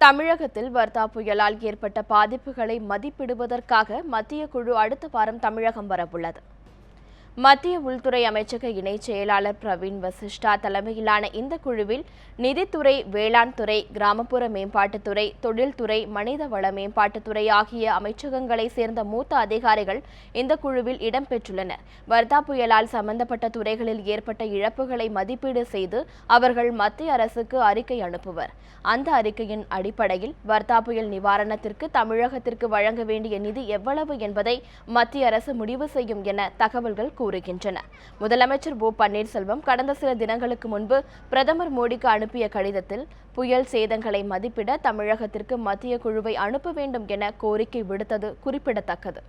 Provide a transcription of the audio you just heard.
தமிழகத்தில் வர்தா புயலால் ஏற்பட்ட பாதிப்புகளை மதிப்பிடுவதற்காக மத்திய குழு அடுத்த வாரம் தமிழகம் வரவுள்ளது. மத்திய உள்துறை அமைச்சக இணைச் செயலாளர் பிரவீன் வசிஷ்டா தலைமையிலான இந்த குழுவில் நிதித்துறை வேளாண் துறை கிராமப்புற மேம்பாட்டுத்துறை தொழில்துறை மனிதவள மேம்பாட்டுத்துறை ஆகிய அமைச்சகங்களைச் சேர்ந்த மூத்த அதிகாரிகள் இந்த குழுவில் இடம்பெற்றுள்ளனர் வர்தா புயலால் சம்பந்தப்பட்ட துறைகளில் ஏற்பட்ட இழப்புகளை மதிப்பீடு செய்து அவர்கள் மத்திய அரசுக்கு அறிக்கை அனுப்புவர். அந்த அறிக்கையின் அடிப்படையில் வர்தா புயல் நிவாரணத்திற்கு தமிழகத்திற்கு வழங்க வேண்டிய நிதி எவ்வளவு என்பதை மத்திய அரசு முடிவு செய்யும் என தகவல்கள் கூறுகின்றன. முதலமைச்சர் ஓ பன்னீர்செல்வம் கடந்த சில தினங்களுக்கு முன்பு பிரதமர் மோடிக்கு அனுப்பிய கடிதத்தில் புயல் சேதங்களை மதிப்பிட தமிழகத்திற்கு மத்திய குழுவை அனுப்ப வேண்டும் என கோரிக்கை விடுத்தது குறிப்பிடத்தக்கது.